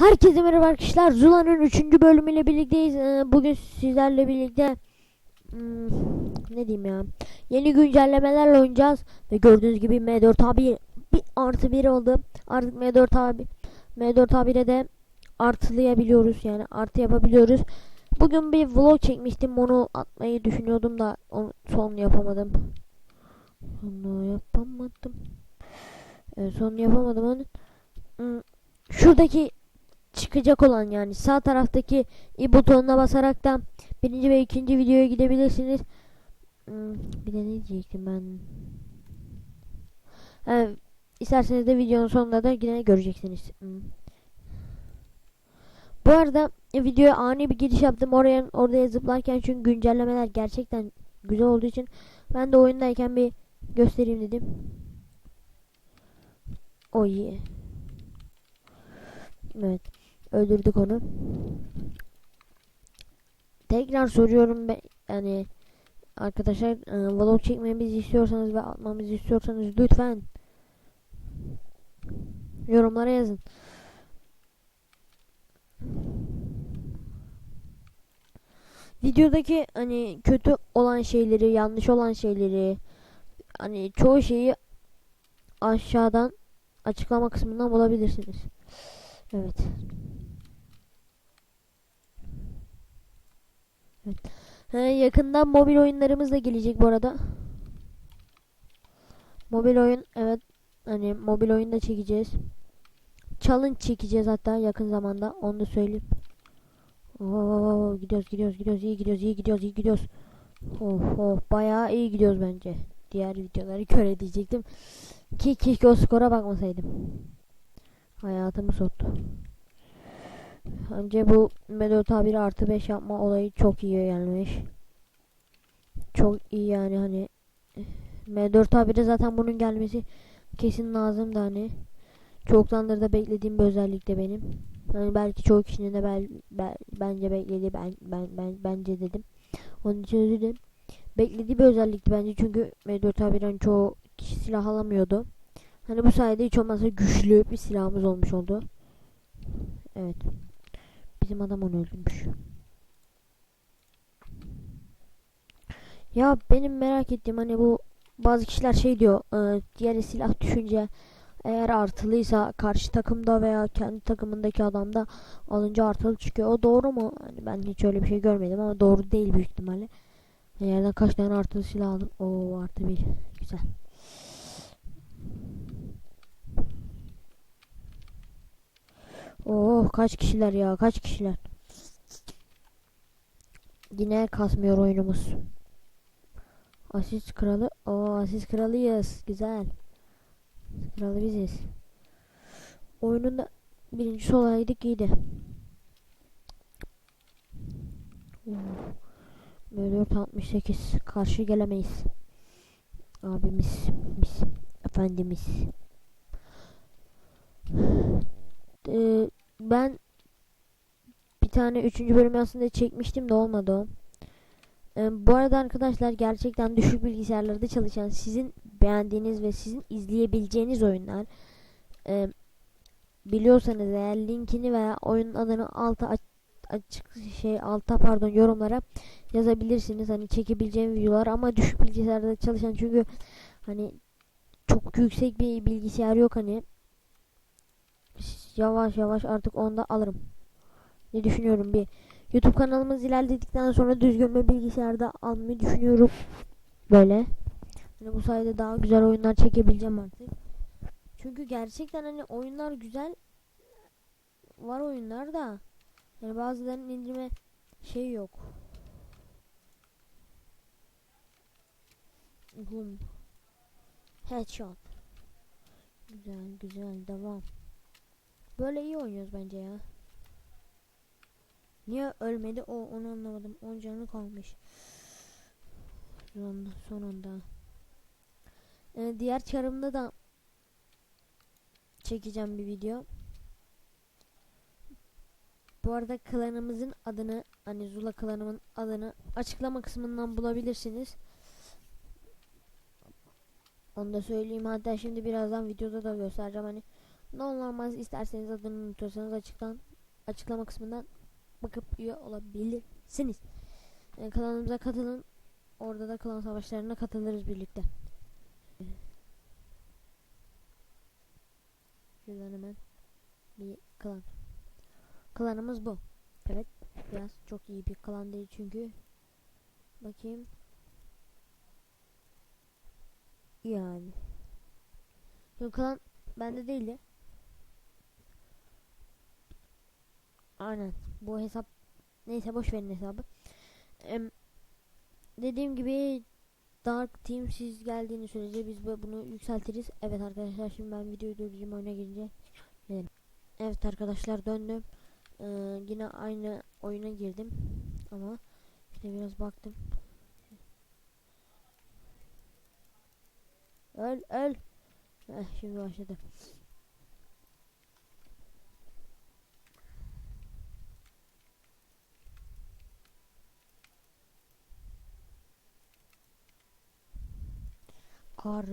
Herkese merhaba arkadaşlar. Zula'nın 3. bölümüyle birlikteyiz. Ee, Bugün sizlerle birlikte hmm, ne diyeyim ya yeni güncellemelerle oynayacağız ve gördüğünüz gibi M4 abi bir artı 1 oldu. Artık M4 abi M4 abire de artılayabiliyoruz yani artı yapabiliyoruz. Bugün bir vlog çekmiştim onu atmayı düşünüyordum da onu son yapamadım. Onu yapamadım. Evet, son yapamadım onu. Hmm, Şuradaki çıkacak olan yani sağ taraftaki i butonuna basarak da birinci ve ikinci videoya gidebilirsiniz. Hmm, bir de ne diyecektim ben? Ha, isterseniz de videonun sonunda da yine göreceksiniz. Hmm. Bu arada e, videoya ani bir giriş yaptım. Oraya oraya zıplarken çünkü güncellemeler gerçekten güzel olduğu için ben de oyundayken bir göstereyim dedim. O iyi. Evet. Öldürdük onu. Tekrar soruyorum ben yani arkadaşlar e, vlog çekmemizi istiyorsanız ve atmamızı istiyorsanız lütfen yorumlara yazın. Videodaki hani kötü olan şeyleri, yanlış olan şeyleri hani çoğu şeyi aşağıdan açıklama kısmından bulabilirsiniz. Evet. Evet. He, yakında mobil oyunlarımız da gelecek bu arada. Mobil oyun evet hani mobil oyun da çekeceğiz. Challenge çekeceğiz hatta yakın zamanda onu da söyleyeyim. Oo, gidiyoruz gidiyoruz gidiyoruz iyi gidiyoruz iyi gidiyoruz iyi gidiyoruz. Oh oh bayağı iyi gidiyoruz bence. Diğer videoları kör diyecektim. Ki keşke o skora bakmasaydım. Hayatımı soktu. Bence bu Medo tabiri artı 5 yapma olayı çok iyi gelmiş. Çok iyi yani hani M4 tabiri zaten bunun gelmesi kesin lazım da hani çoktandır da beklediğim bir özellik de benim. Yani belki çoğu kişinin de bel, bel, bence beklediği ben, ben, ben bence dedim. Onun için özür dilerim. Beklediği bir özellikti bence çünkü M4 tabiren çoğu kişi silah alamıyordu. Hani bu sayede hiç olmazsa güçlü bir silahımız olmuş oldu. Evet. Bizim adam onu öldürmüş. Ya benim merak ettiğim hani bu bazı kişiler şey diyor e, diğer silah düşünce eğer artılıysa karşı takımda veya kendi takımındaki adamda alınca artılı çıkıyor. O doğru mu? Hani ben hiç öyle bir şey görmedim ama doğru değil büyük ihtimalle. Yerden kaç tane artılı silah aldım. Oo artı bir. Güzel. Oh kaç kişiler ya kaç kişiler. Yine kasmıyor oyunumuz. Asist kralı. O asist kralıyız. Güzel. Kralı biziz. Oyunun birincisi olaydık iyiydi. Böyle 468 karşı gelemeyiz. Abimiz, mis, efendimiz. ben bir tane üçüncü bölümü aslında çekmiştim de olmadı o. Ee, bu arada arkadaşlar gerçekten düşük bilgisayarlarda çalışan sizin beğendiğiniz ve sizin izleyebileceğiniz oyunlar e, biliyorsanız eğer linkini veya oyunun adını alta aç, açık şey alta pardon yorumlara yazabilirsiniz hani çekebileceğim videolar ama düşük bilgisayarda çalışan çünkü hani çok yüksek bir bilgisayar yok hani yavaş yavaş artık onda alırım. Ne düşünüyorum bir YouTube kanalımız ilerledikten sonra düzgün bir bilgisayarda almayı düşünüyorum. Böyle. Hani bu sayede daha güzel oyunlar çekebileceğim artık. Çünkü gerçekten hani oyunlar güzel var oyunlar da yani bazılarının indirme şey yok. Boom. Headshot. Güzel güzel devam. Böyle iyi oynuyoruz bence ya. Niye ölmedi o onu anlamadım. 10 canı kalmış. Sonunda. sonunda. Ee, diğer çarımda da çekeceğim bir video. Bu arada klanımızın adını hani Zula klanımın adını açıklama kısmından bulabilirsiniz. Onu da söyleyeyim hatta şimdi birazdan videoda da göstereceğim hani Ne olmaz isterseniz adını unutursanız açıktan açıklama kısmından bakıp üye olabilirsiniz. E, kanalımıza katılın. Orada da klan savaşlarına katılırız birlikte. Şuradan hemen bir klan. Klanımız bu. Evet. Biraz çok iyi bir klan değil çünkü. Bakayım. Yani. Yok klan bende değildi. Aynen. Bu hesap neyse boş verin hesabı. Em, dediğim gibi Dark Team siz geldiğini sürece biz bu- bunu yükseltiriz. Evet arkadaşlar şimdi ben videoyu durdurayım oyuna girince. Evet arkadaşlar döndüm. Ee, yine aynı oyuna girdim. Ama işte biraz baktım. Öl öl. Heh, şimdi başladı. Kar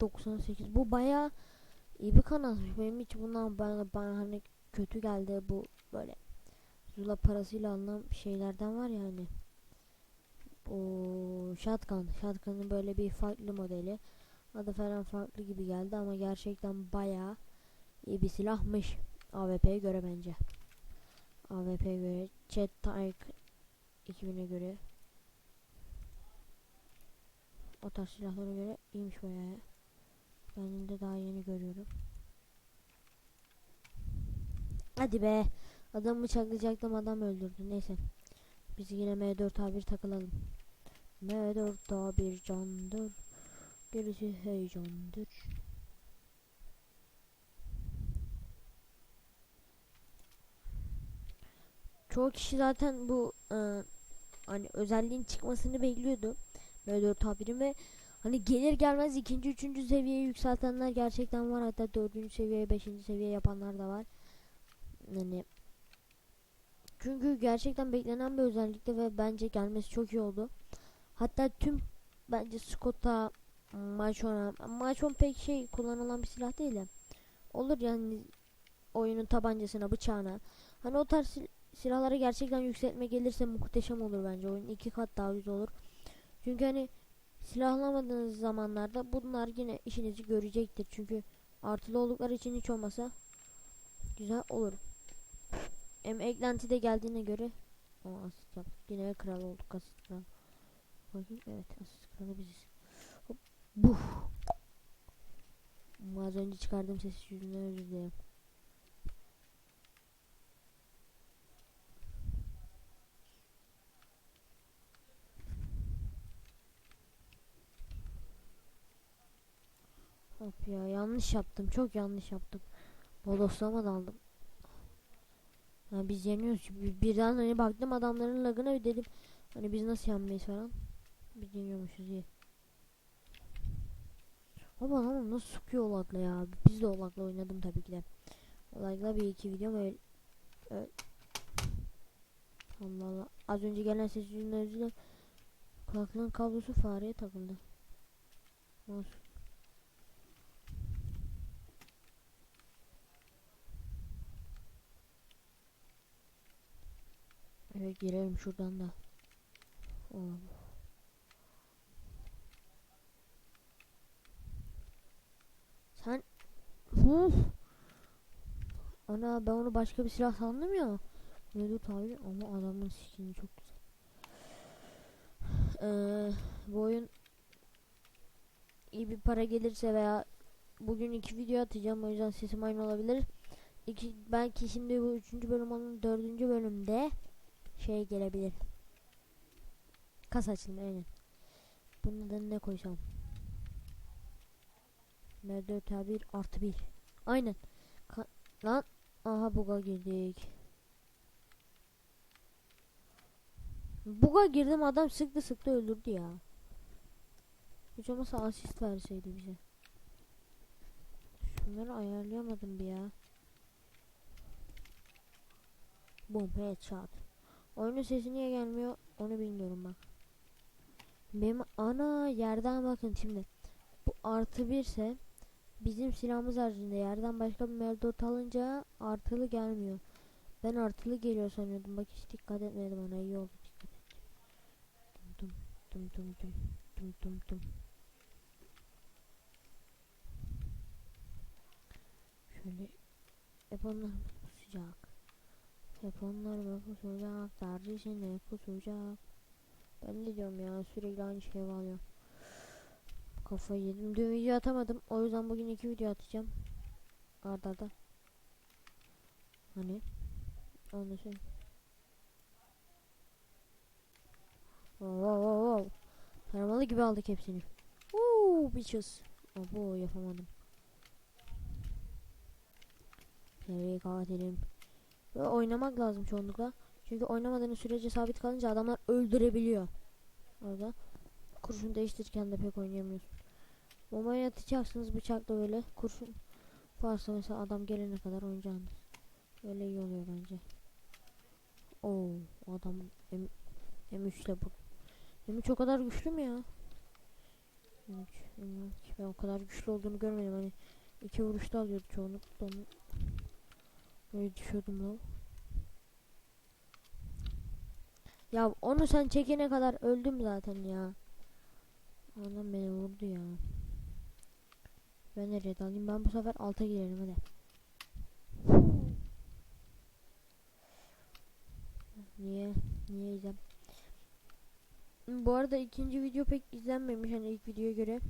98. Bu baya iyi bir kanalmış. Benim hiç bundan bana, bana hani kötü geldi bu böyle Zula parasıyla alınan şeylerden var ya hani. O shotgun. Shotgun'ın böyle bir farklı modeli. Adı falan farklı gibi geldi ama gerçekten baya iyi bir silahmış. AWP'ye göre bence. AWP'ye göre. Jet Type 2000'e göre. O tarz silahlara göre iyiymiş bayağı. Ben de daha yeni görüyorum. Hadi be. Adamı bıçaklayacaktım adam öldürdü. Neyse. Biz yine M4A1 takılalım. M4A1 candır. Gerisi heyecandır. Çoğu kişi zaten bu e, hani özelliğin çıkmasını bekliyordu. M4A1'in ve hani gelir gelmez ikinci üçüncü seviyeye yükseltenler gerçekten var. Hatta dördüncü seviye beşinci seviye yapanlar da var. Yani çünkü gerçekten beklenen bir özellikti ve bence gelmesi çok iyi oldu. Hatta tüm bence Scott'a Machon'a Machon pek şey kullanılan bir silah değil de olur yani oyunun tabancasına bıçağına hani o tarz sil- silahları gerçekten yükseltme gelirse muhteşem olur bence oyun iki kat daha güzel olur. Çünkü hani silahlamadığınız zamanlarda bunlar yine işinizi görecektir. Çünkü artılı oldukları için hiç olmasa güzel olur. Hem eklenti de geldiğine göre o asist yaptık. Yine kral olduk asist kral. Bakayım evet asist kralı biziz. Hop. Ama Az önce çıkardığım ses yüzünden özür dilerim. Hop ya yanlış yaptım. Çok yanlış yaptım. Bodoslama daldım. Yani biz yeniyoruz. Bir- Birden hani baktım adamların lagına bir dedim. Hani biz nasıl yenmeyiz falan. Biz yeniyormuşuz iyi. Ama adam nasıl sıkıyor o lagla ya. Biz de o lagla oynadım tabii ki de. O lagla bir iki video öyle. öyle. Allah Allah. Az önce gelen ses yüzünden dilerim. Kulaklığın kablosu fareye takıldı. Olsun. Evet girelim şuradan da. Oo. Sen Uf. Ana ben onu başka bir silah sandım ya. Ne dur tabi ama adamın skini çok güzel. Ee, bu oyun iyi bir para gelirse veya bugün iki video atacağım o yüzden sesim aynı olabilir. İki, belki şimdi bu üçüncü bölüm onun dördüncü bölümde şey gelebilir. Kas açılımı aynen. Bunun adını ne koysam? M4A1 artı 1. Aynen. Ka- Lan. Aha buga girdik. Buga girdim adam sıktı sıktı öldürdü ya. Hiç olmazsa asist verseydi bize. Şunları ayarlayamadım bir ya. Boom headshot. Oyunun sesi niye gelmiyor onu bilmiyorum bak. Benim ana yerden bakın şimdi. Bu artı bir ise bizim silahımız haricinde yerden başka bir mevdut alınca artılı gelmiyor. Ben artılı geliyor sanıyordum. Bak hiç dikkat etmedim ona. iyi oldu dikkat et. Dum dum dum dum dum dum dum. Şöyle hep onlar mı pusacak? Derdi ne pusacak? Ben de diyorum ya sürekli aynı şeyi bağlıyorum. Kafayı yedim. Dün video atamadım. O yüzden bugün iki video atacağım. Arda arda. Hani? Onu söyleyeyim. Wow wow wow. Taramalı gibi aldık hepsini. Woo bitches. Abo yapamadım. Seri katilim. Ve oynamak lazım çoğunlukla. Çünkü oynamadığınız sürece sabit kalınca adamlar öldürebiliyor. Orada. Kurşun değiştirirken de pek oynayamıyorsun. Bombayı atacaksınız bıçakla böyle. Kurşun varsa mesela adam gelene kadar oynayacaksınız. Öyle iyi oluyor bence. Oo adam M M3 ile bu. M3 o kadar güçlü mü ya? M3, M3. Ben o kadar güçlü olduğunu görmedim hani iki vuruşta alıyordu çoğunlukla onu. Böyle düşüyordum lan. Ya onu sen çekene kadar öldüm zaten ya. Adam beni vurdu ya. Ben nereye dalayım? Ben bu sefer alta girelim hadi. Niye? Niye izlem? Bu arada ikinci video pek izlenmemiş hani ilk videoya göre.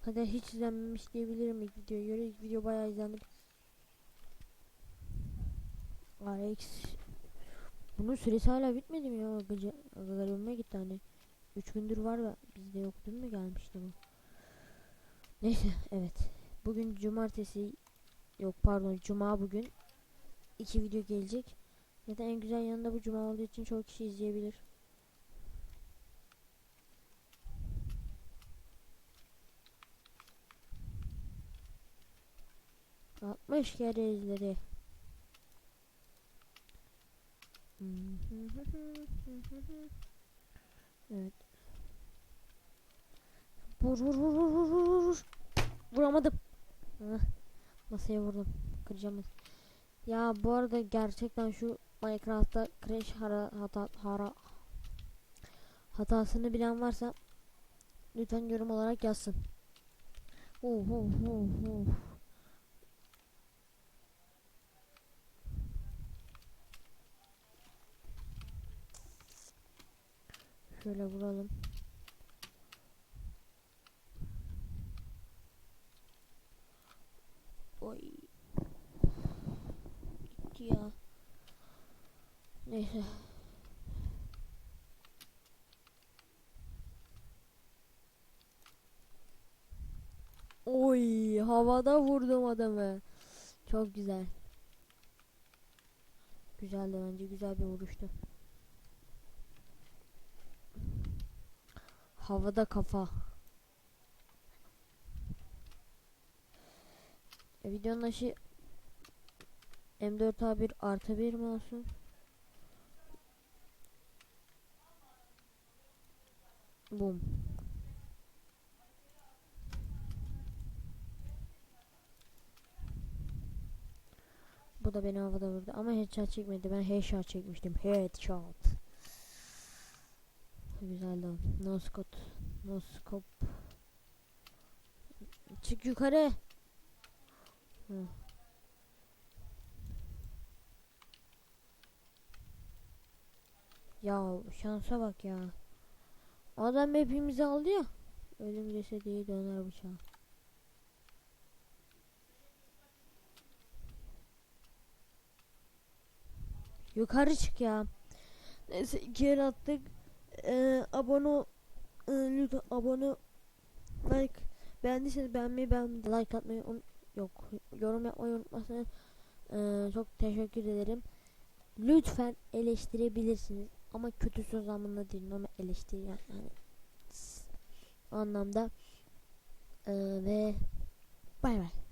Hatta hiç izlenmemiş diyebilirim ilk videoya göre. İlk video bayağı izlendi. RX bunun süresi hala bitmedi mi ya? Gıcı, garibime gitti hani. 3 gündür var da bizde yok değil mi gelmişti bu. Neyse evet. Bugün cumartesi yok pardon cuma bugün. iki video gelecek. Zaten en güzel yanında bu cuma olduğu için çok kişi izleyebilir. Altmış kere izledi. Evet. Vur vur vur vur vur vur vur. Vuramadım. Hah. Masaya vurdum. Kıracağım. Ya bu arada gerçekten şu Minecraft'ta crash hara, hata hara hatasını bilen varsa lütfen yorum olarak yazsın. Oh, oh, oh, oh. Şöyle vuralım. Oy. Gitti ya. Neyse. Oy, havada vurdum adamı. Çok güzel. Güzeldi bence güzel bir vuruştu. Havada kafa. E, videonun aşı M4A1 artı 1 mi olsun? Bum. Bu da beni havada vurdu ama headshot çekmedi. Ben headshot çekmiştim. Headshot. Güzeldi o. No scope. No scope. Çık yukarı. Hı. Ya şansa bak ya. Adam hepimizi aldı ya. Ölüm cesedi döner bıçağı. Yukarı çık ya. Neyse iki el attık. Ee, abone. Ee, lütfen abone like beğendiyseniz beğenmeyi ben like atmayı un yok yorum yapmayı unutmazsanız ee, çok teşekkür ederim. Lütfen eleştirebilirsiniz ama kötü söz anlamında değil ama eleştiri yani, yani anlamda ee, ve bay bay.